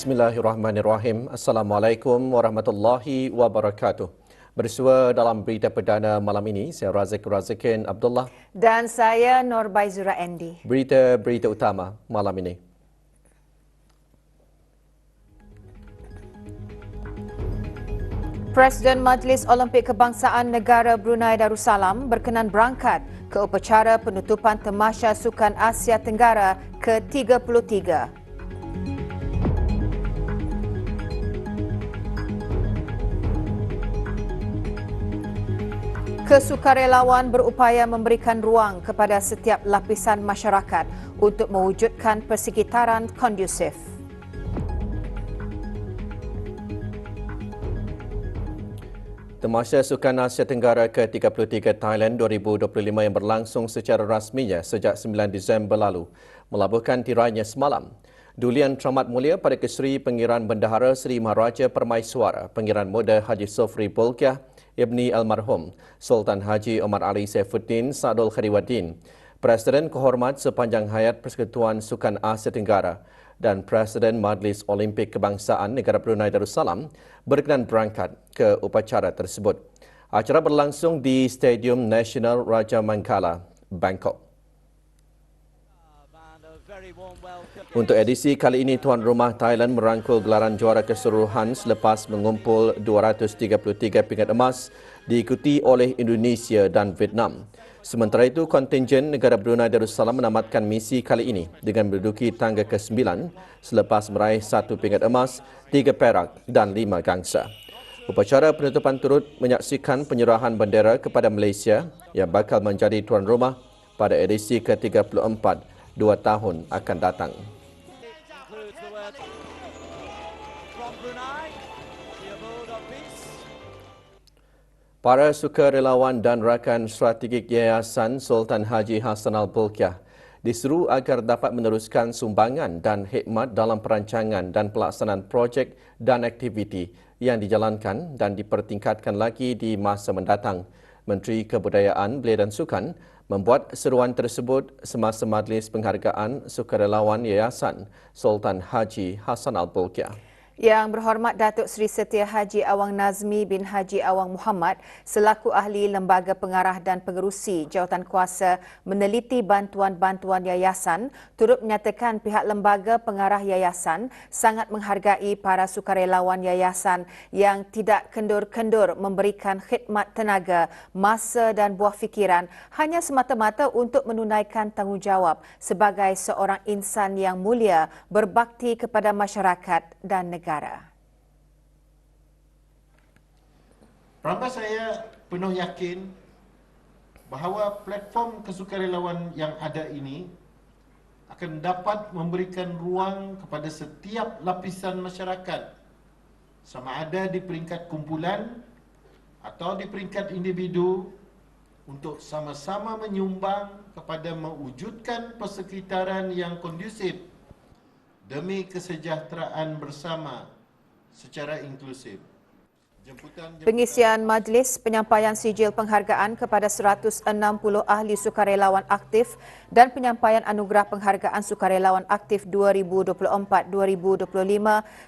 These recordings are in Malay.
Bismillahirrahmanirrahim. Assalamualaikum warahmatullahi wabarakatuh. Bersua dalam berita perdana malam ini, saya Razik Razikin Abdullah. Dan saya Nur Baizura Andy. Berita-berita utama malam ini. Presiden Majlis Olimpik Kebangsaan Negara Brunei Darussalam berkenan berangkat ke upacara penutupan Temasya Sukan Asia Tenggara ke-33. Kesukarelawan berupaya memberikan ruang kepada setiap lapisan masyarakat untuk mewujudkan persekitaran kondusif. Temasya Sukan Asia Tenggara ke-33 Thailand 2025 yang berlangsung secara rasminya sejak 9 Disember lalu melabuhkan tirainya semalam. Dulian Teramat Mulia pada Keseri Pengiran Bendahara Seri Maharaja Permaiswara Pengiran Muda Haji Sofri Bolkiah Ibni Almarhum Sultan Haji Omar Ali Saifuddin Sadul Khadiwaddin, Presiden Kehormat sepanjang hayat Persekutuan Sukan Asia Tenggara dan Presiden Majlis Olimpik Kebangsaan Negara Brunei Darussalam berkenan berangkat ke upacara tersebut. Acara berlangsung di Stadium Nasional Raja Mangkala, Bangkok. Untuk edisi kali ini, tuan rumah Thailand merangkul gelaran juara keseluruhan selepas mengumpul 233 pingat emas diikuti oleh Indonesia dan Vietnam. Sementara itu, kontingen negara Brunei Darussalam menamatkan misi kali ini dengan menduduki tangga ke-9 selepas meraih satu pingat emas, tiga perak dan lima gangsa. Upacara penutupan turut menyaksikan penyerahan bendera kepada Malaysia yang bakal menjadi tuan rumah pada edisi ke-34 dua tahun akan datang. Para sukarelawan dan rakan strategik Yayasan Sultan Haji Hassan Al-Bolkiah diseru agar dapat meneruskan sumbangan dan khidmat dalam perancangan dan pelaksanaan projek dan aktiviti yang dijalankan dan dipertingkatkan lagi di masa mendatang. Menteri Kebudayaan, Belia dan Sukan membuat seruan tersebut semasa majlis penghargaan sukarelawan Yayasan Sultan Haji Hassan Al-Bolkiah. Yang berhormat Datuk Seri Setia Haji Awang Nazmi bin Haji Awang Muhammad selaku ahli Lembaga Pengarah dan Pengerusi Jawatan Kuasa meneliti bantuan-bantuan yayasan turut menyatakan pihak Lembaga Pengarah Yayasan sangat menghargai para sukarelawan yayasan yang tidak kendur-kendur memberikan khidmat tenaga, masa dan buah fikiran hanya semata-mata untuk menunaikan tanggungjawab sebagai seorang insan yang mulia berbakti kepada masyarakat dan negara negara. Ramai saya penuh yakin bahawa platform kesukarelawan yang ada ini akan dapat memberikan ruang kepada setiap lapisan masyarakat sama ada di peringkat kumpulan atau di peringkat individu untuk sama-sama menyumbang kepada mewujudkan persekitaran yang kondusif demi kesejahteraan bersama secara inklusif. Pengisian majlis penyampaian sijil penghargaan kepada 160 ahli sukarelawan aktif dan penyampaian anugerah penghargaan sukarelawan aktif 2024-2025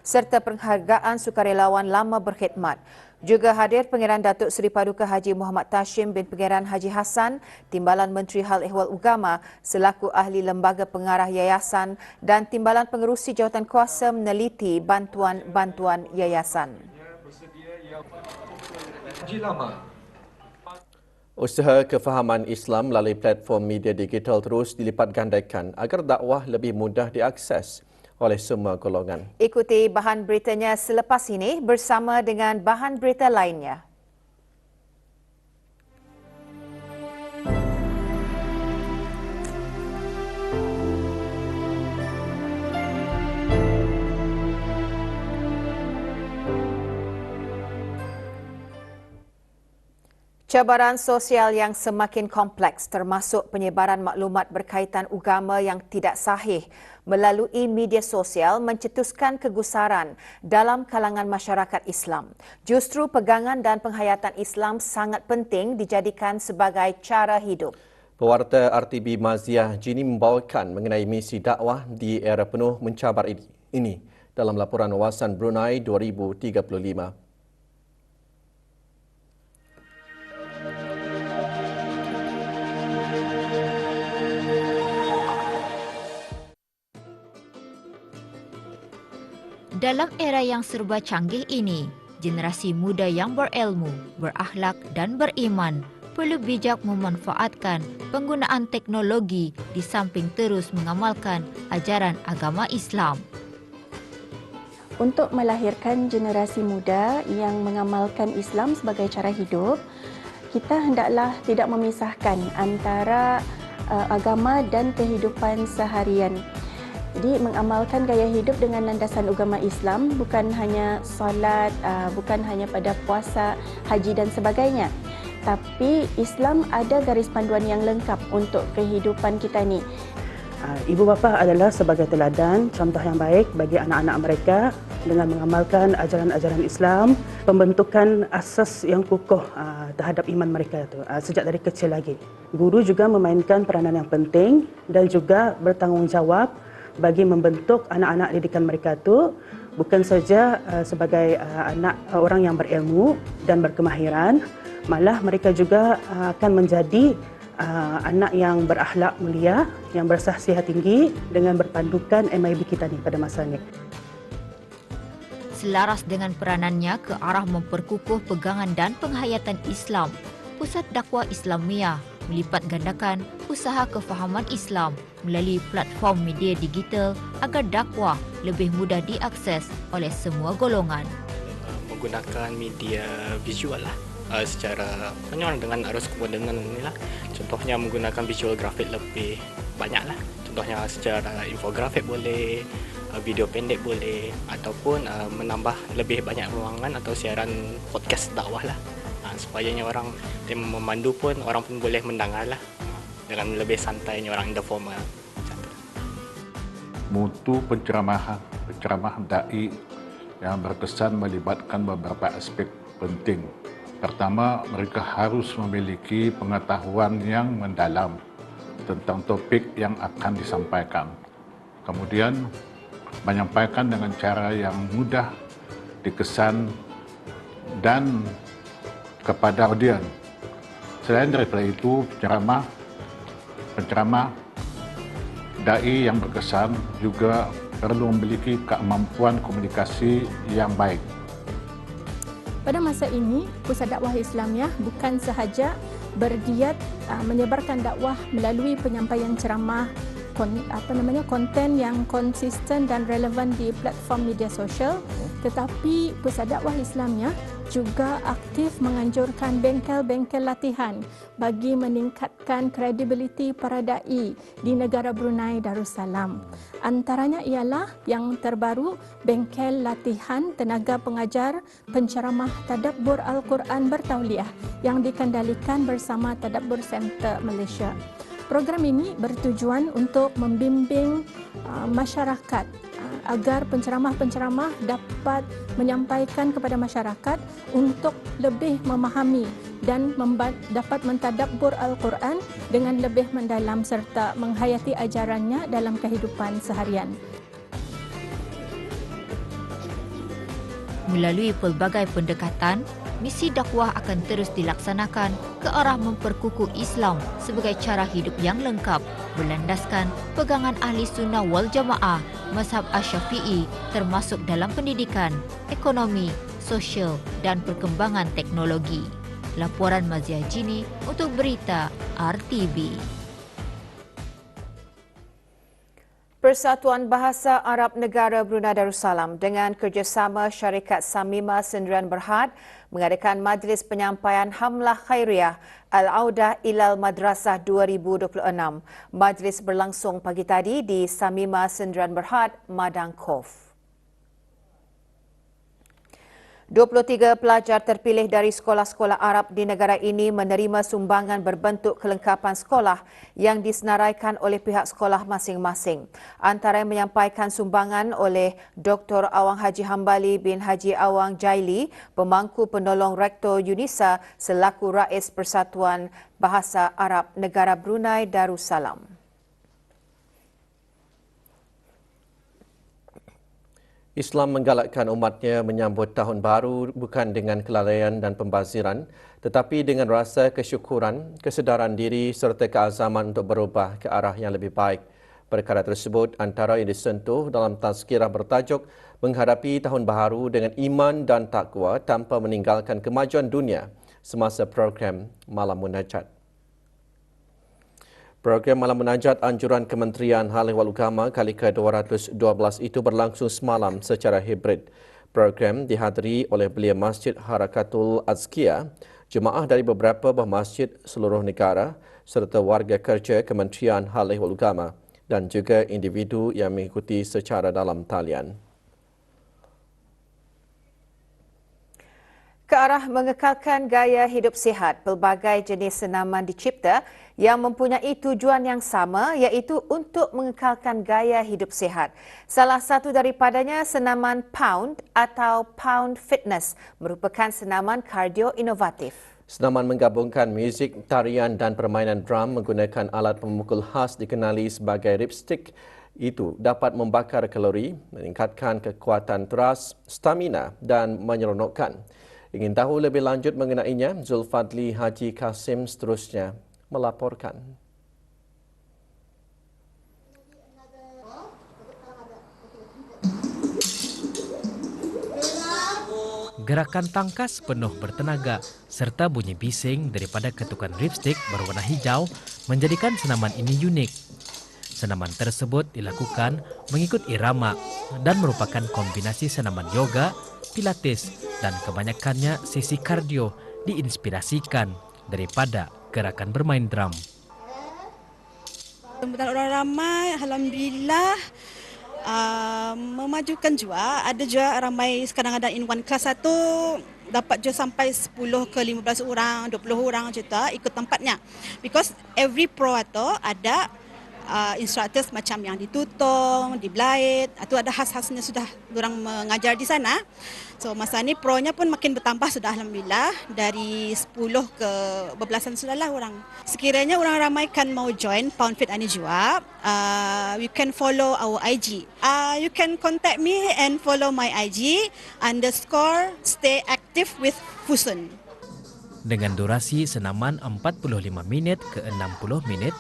serta penghargaan sukarelawan lama berkhidmat. Juga hadir Pengiran Datuk Seri Paduka Haji Muhammad Tashim bin Pengiran Haji Hassan, Timbalan Menteri Hal Ehwal Ugama selaku Ahli Lembaga Pengarah Yayasan dan Timbalan Pengerusi Jawatan Kuasa meneliti bantuan-bantuan yayasan. Usaha kefahaman Islam melalui platform media digital terus dilipat gandakan agar dakwah lebih mudah diakses oleh semua golongan. Ikuti bahan beritanya selepas ini bersama dengan bahan berita lainnya. Cabaran sosial yang semakin kompleks termasuk penyebaran maklumat berkaitan agama yang tidak sahih melalui media sosial mencetuskan kegusaran dalam kalangan masyarakat Islam. Justru pegangan dan penghayatan Islam sangat penting dijadikan sebagai cara hidup. Pewarta RTB Maziah Jini membawakan mengenai misi dakwah di era penuh mencabar ini. dalam laporan wawasan Brunei 2035. Dalam era yang serba canggih ini, generasi muda yang berilmu, berakhlak dan beriman perlu bijak memanfaatkan penggunaan teknologi di samping terus mengamalkan ajaran agama Islam. Untuk melahirkan generasi muda yang mengamalkan Islam sebagai cara hidup, kita hendaklah tidak memisahkan antara uh, agama dan kehidupan seharian. Jadi mengamalkan gaya hidup dengan landasan agama Islam bukan hanya solat, uh, bukan hanya pada puasa, haji dan sebagainya. Tapi Islam ada garis panduan yang lengkap untuk kehidupan kita ni. Uh, ibu bapa adalah sebagai teladan, contoh yang baik bagi anak-anak mereka dengan mengamalkan ajaran-ajaran Islam, pembentukan asas yang kukuh uh, terhadap iman mereka itu sejak dari kecil lagi. Guru juga memainkan peranan yang penting dan juga bertanggungjawab bagi membentuk anak-anak didikan mereka itu bukan saja uh, sebagai uh, anak uh, orang yang berilmu dan berkemahiran malah mereka juga uh, akan menjadi uh, anak yang berakhlak mulia yang bersahsiah tinggi dengan berpandukan MIB kita ni pada masa ini. Selaras dengan peranannya ke arah memperkukuh pegangan dan penghayatan Islam, Pusat Dakwah Islamiyah melipat gandakan usaha kefahaman Islam melalui platform media digital agar dakwah lebih mudah diakses oleh semua golongan. Menggunakan media visual lah uh, secara penyuara dengan arus kemodenan ini lah. Contohnya menggunakan visual grafik lebih banyak lah. Contohnya secara infografik boleh, uh, video pendek boleh ataupun uh, menambah lebih banyak ruangan atau siaran podcast dakwah lah supayanya orang dia memandu pun orang pun boleh mendengar lah. Dengan lebih santainya orang in the formal mutu penceramahan penceramah dai yang berkesan melibatkan beberapa aspek penting. Pertama mereka harus memiliki pengetahuan yang mendalam tentang topik yang akan disampaikan. Kemudian menyampaikan dengan cara yang mudah dikesan dan kepada audiens. Selain daripada itu, penceramah, penceramah dai yang berkesan juga perlu memiliki kemampuan komunikasi yang baik. Pada masa ini, Pusat Dakwah Islamiah bukan sahaja bergiat uh, menyebarkan dakwah melalui penyampaian ceramah kon, apa namanya konten yang konsisten dan relevan di platform media sosial tetapi Pusat Dakwah Islamnya juga aktif menganjurkan bengkel-bengkel latihan bagi meningkatkan kredibiliti para dai di negara Brunei Darussalam. Antaranya ialah yang terbaru bengkel latihan tenaga pengajar penceramah tadabbur Al-Quran bertauliah yang dikendalikan bersama Tadabbur Center Malaysia. Program ini bertujuan untuk membimbing uh, masyarakat agar penceramah-penceramah dapat menyampaikan kepada masyarakat untuk lebih memahami dan dapat mentadabbur Al-Quran dengan lebih mendalam serta menghayati ajarannya dalam kehidupan seharian. Melalui pelbagai pendekatan, misi dakwah akan terus dilaksanakan ke arah memperkukuh Islam sebagai cara hidup yang lengkap berlandaskan pegangan ahli sunnah wal jamaah mazhab Asyafi'i termasuk dalam pendidikan, ekonomi, sosial dan perkembangan teknologi. Laporan Mazia Jini untuk berita RTB. Persatuan Bahasa Arab Negara Brunei Darussalam dengan kerjasama syarikat Samima Sendirian Berhad mengadakan majlis penyampaian Hamlah Khairiyah Al-Audah Ilal Madrasah 2026. Majlis berlangsung pagi tadi di Samima Sendirian Berhad, Madang 23 pelajar terpilih dari sekolah-sekolah Arab di negara ini menerima sumbangan berbentuk kelengkapan sekolah yang disenaraikan oleh pihak sekolah masing-masing. Antara yang menyampaikan sumbangan oleh Dr. Awang Haji Hambali bin Haji Awang Jaili, pemangku penolong Rektor UNISA selaku Rais Persatuan Bahasa Arab Negara Brunei Darussalam. Islam menggalakkan umatnya menyambut tahun baru bukan dengan kelalaian dan pembaziran, tetapi dengan rasa kesyukuran, kesedaran diri serta keazaman untuk berubah ke arah yang lebih baik. Perkara tersebut antara yang disentuh dalam tazkirah bertajuk menghadapi tahun baru dengan iman dan takwa tanpa meninggalkan kemajuan dunia semasa program Malam Munajat. Program Malam Munajat Anjuran Kementerian Hal Ehwal Agama kali ke-212 itu berlangsung semalam secara hibrid. Program dihadiri oleh belia Masjid Harakatul Azkia, jemaah dari beberapa buah masjid seluruh negara serta warga kerja Kementerian Hal Ehwal Agama dan juga individu yang mengikuti secara dalam talian. Ke arah mengekalkan gaya hidup sihat, pelbagai jenis senaman dicipta yang mempunyai tujuan yang sama iaitu untuk mengekalkan gaya hidup sihat. Salah satu daripadanya senaman Pound atau Pound Fitness merupakan senaman kardio inovatif. Senaman menggabungkan muzik, tarian dan permainan drum menggunakan alat pemukul khas dikenali sebagai ripstick itu dapat membakar kalori, meningkatkan kekuatan teras, stamina dan menyeronokkan. Ingin tahu lebih lanjut mengenainya, Zulfadli Haji Kasim seterusnya melaporkan. Gerakan tangkas penuh bertenaga serta bunyi bising daripada ketukan ripstick berwarna hijau menjadikan senaman ini unik. Senaman tersebut dilakukan mengikut irama dan merupakan kombinasi senaman yoga, pilates dan kebanyakannya sesi kardio diinspirasikan daripada gerakan bermain drum. Sambutan orang ramai, Alhamdulillah uh, memajukan juga. Ada juga ramai sekarang ada in one class satu dapat juga sampai 10 ke 15 orang, 20 orang macam tu ikut tempatnya. Because every pro itu ada uh, instructors macam yang di Blait, atau ada khas-khasnya sudah orang mengajar di sana. So masa ni pro-nya pun makin bertambah sudah alhamdulillah dari 10 ke berbelasan sudahlah orang. Sekiranya orang ramai kan mau join Pound Fit ini juga, uh, you can follow our IG. Uh, you can contact me and follow my IG underscore stay active with Fusun. Dengan durasi senaman 45 minit ke 60 minit,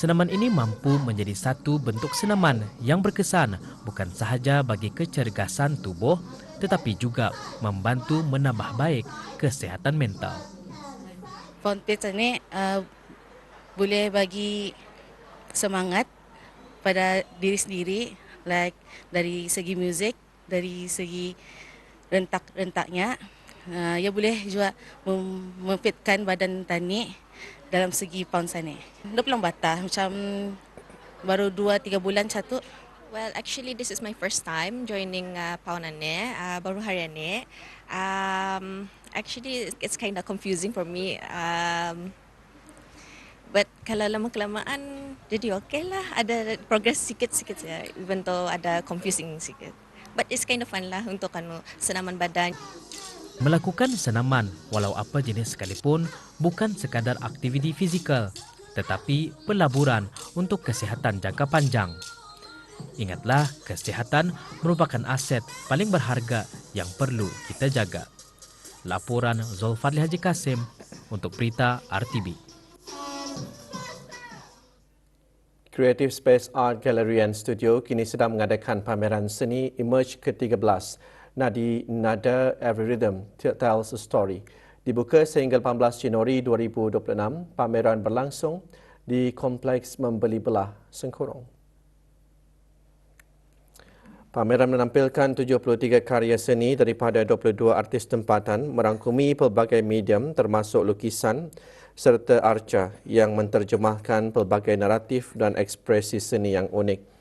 senaman ini mampu menjadi satu bentuk senaman yang berkesan bukan sahaja bagi kecergasan tubuh tetapi juga membantu menambah baik kesehatan mental. Fonpage ini uh, boleh bagi semangat pada diri sendiri like dari segi muzik, dari segi rentak-rentaknya uh, ia boleh juga memfitkan badan tani dalam segi pound sana. Dia belum batah macam baru 2 3 bulan satu. Well, actually this is my first time joining uh, Paunane uh, baru hari ini. Um, actually it's kind of confusing for me. Um, but kalau lama kelamaan jadi okay lah. Ada progress sikit-sikit ya, even though ada confusing sikit. But it's kind of fun lah untuk anu senaman badan. Melakukan senaman walau apa jenis sekalipun bukan sekadar aktiviti fizikal tetapi pelaburan untuk kesihatan jangka panjang. Ingatlah, kesihatan merupakan aset paling berharga yang perlu kita jaga. Laporan Zulfadli Haji Kasim untuk Berita RTB. Creative Space Art Gallery and Studio kini sedang mengadakan pameran seni Emerge ke-13 Nadi Nada Every Rhythm Tells a Story. Dibuka sehingga 18 Januari 2026, pameran berlangsung di Kompleks Membeli Belah Sengkurong. Pameran menampilkan 73 karya seni daripada 22 artis tempatan merangkumi pelbagai medium termasuk lukisan serta arca yang menterjemahkan pelbagai naratif dan ekspresi seni yang unik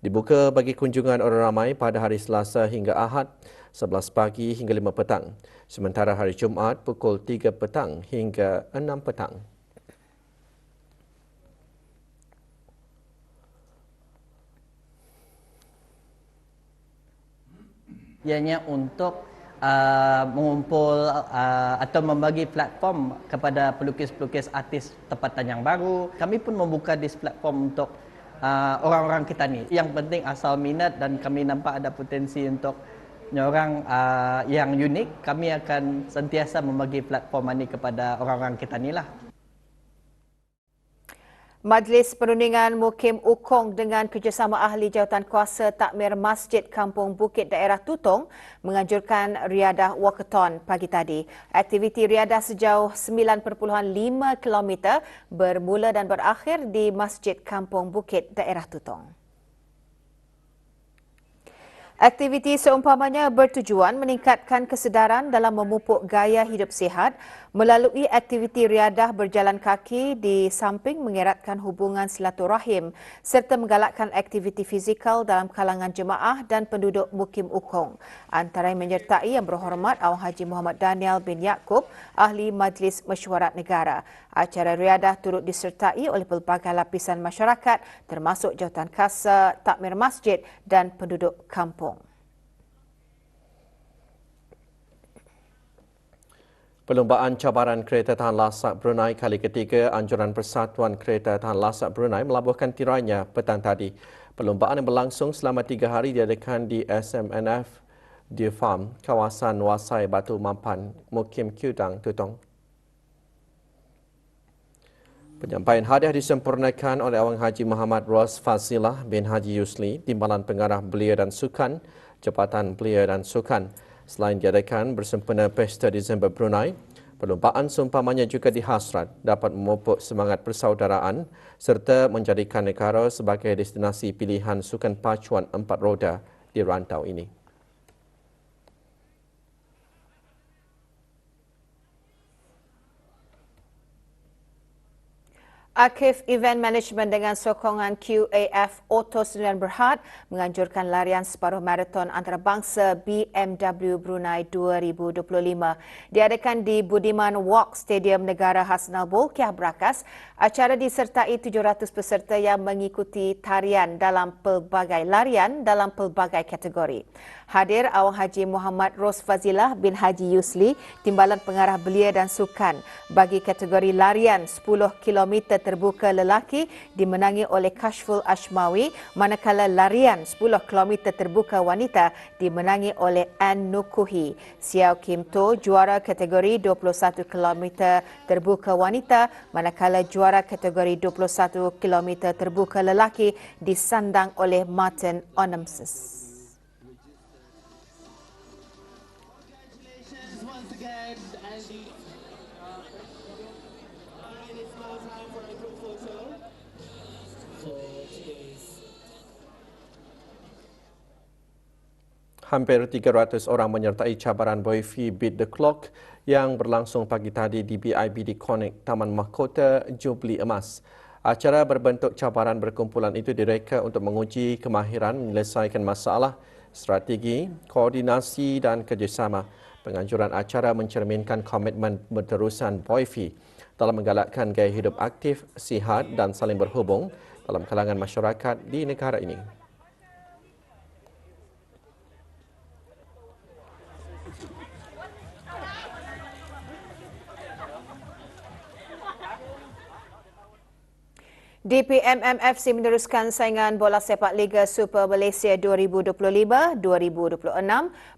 dibuka bagi kunjungan orang ramai pada hari Selasa hingga Ahad 11 pagi hingga 5 petang sementara hari Jumaat pukul 3 petang hingga 6 petang. Ianya untuk uh, mengumpul uh, atau membagi platform kepada pelukis-pelukis artis tempatan yang baru. Kami pun membuka di platform untuk uh, orang-orang kita ni. Yang penting asal minat dan kami nampak ada potensi untuk orang uh, yang unik, kami akan sentiasa membagi platform ini kepada orang-orang kita ni lah. Majlis Perundingan Mukim Ukong dengan kerjasama ahli jawatan kuasa takmir Masjid Kampung Bukit Daerah Tutong menganjurkan riadah walkathon pagi tadi. Aktiviti riadah sejauh 9.5 km bermula dan berakhir di Masjid Kampung Bukit Daerah Tutong. Aktiviti seumpamanya bertujuan meningkatkan kesedaran dalam memupuk gaya hidup sihat melalui aktiviti riadah berjalan kaki di samping mengeratkan hubungan silaturahim serta menggalakkan aktiviti fizikal dalam kalangan jemaah dan penduduk Mukim Ukong. Antara yang menyertai yang berhormat Awang Haji Muhammad Daniel bin Yaakob, Ahli Majlis Mesyuarat Negara. Acara riadah turut disertai oleh pelbagai lapisan masyarakat termasuk jawatan kasa, takmir masjid dan penduduk kampung. Perlumbaan cabaran kereta tahan lasak Brunei kali ketiga Anjuran Persatuan Kereta Tahan Lasak Brunei melabuhkan tirainya petang tadi. Perlumbaan yang berlangsung selama tiga hari diadakan di SMNF di Farm, kawasan Wasai Batu Mampan, Mukim Kudang, Tutong. Penyampaian hadiah disempurnakan oleh Awang Haji Muhammad Ros Fazilah bin Haji Yusli, Timbalan Pengarah Belia dan Sukan, Jabatan Belia dan Sukan. Selain diadakan bersempena Pesta Disember Brunei, perlumbaan seumpamanya juga dihasrat dapat memupuk semangat persaudaraan serta menjadikan negara sebagai destinasi pilihan sukan pacuan empat roda di rantau ini. Akif Event Management dengan sokongan QAF Auto Sdn Berhad menganjurkan larian separuh maraton antarabangsa BMW Brunei 2025. Diadakan di Budiman Walk Stadium Negara Hasnal Bolkiah Brakas, acara disertai 700 peserta yang mengikuti tarian dalam pelbagai larian dalam pelbagai kategori. Hadir Awang Haji Muhammad Ros Fazilah bin Haji Yusli, Timbalan Pengarah Belia dan Sukan bagi kategori larian 10 km terbuka lelaki dimenangi oleh Kashful Ashmawi, manakala larian 10 km terbuka wanita dimenangi oleh Ann Nukuhi. Xiao Kim To juara kategori 21 km terbuka wanita, manakala juara kategori 21 km terbuka lelaki disandang oleh Martin Onamses. Hampir 300 orang menyertai cabaran Boyfi Beat the Clock yang berlangsung pagi tadi di BIBD Connect Taman Mahkota Jubli Emas. Acara berbentuk cabaran berkumpulan itu direka untuk menguji kemahiran menyelesaikan masalah, strategi, koordinasi dan kerjasama. Penganjuran acara mencerminkan komitmen berterusan Boyfi dalam menggalakkan gaya hidup aktif, sihat dan saling berhubung dalam kalangan masyarakat di negara ini. DPMMFC meneruskan saingan bola sepak Liga Super Malaysia 2025-2026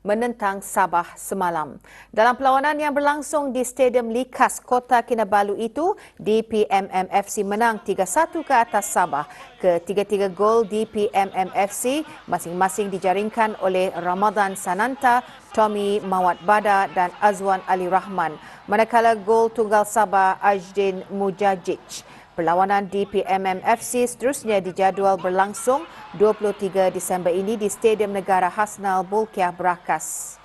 menentang Sabah semalam. Dalam perlawanan yang berlangsung di Stadium Likas Kota Kinabalu itu, DPMMFC menang 3-1 ke atas Sabah. Ketiga-tiga gol DPMMFC masing-masing dijaringkan oleh Ramadan Sananta, Tommy Mawat Bada dan Azwan Ali Rahman. Manakala gol tunggal Sabah Ajdin Mujajic. Perlawanan di PMMFC seterusnya dijadual berlangsung 23 Disember ini di Stadium Negara Hasnal Bolkiah Brakas.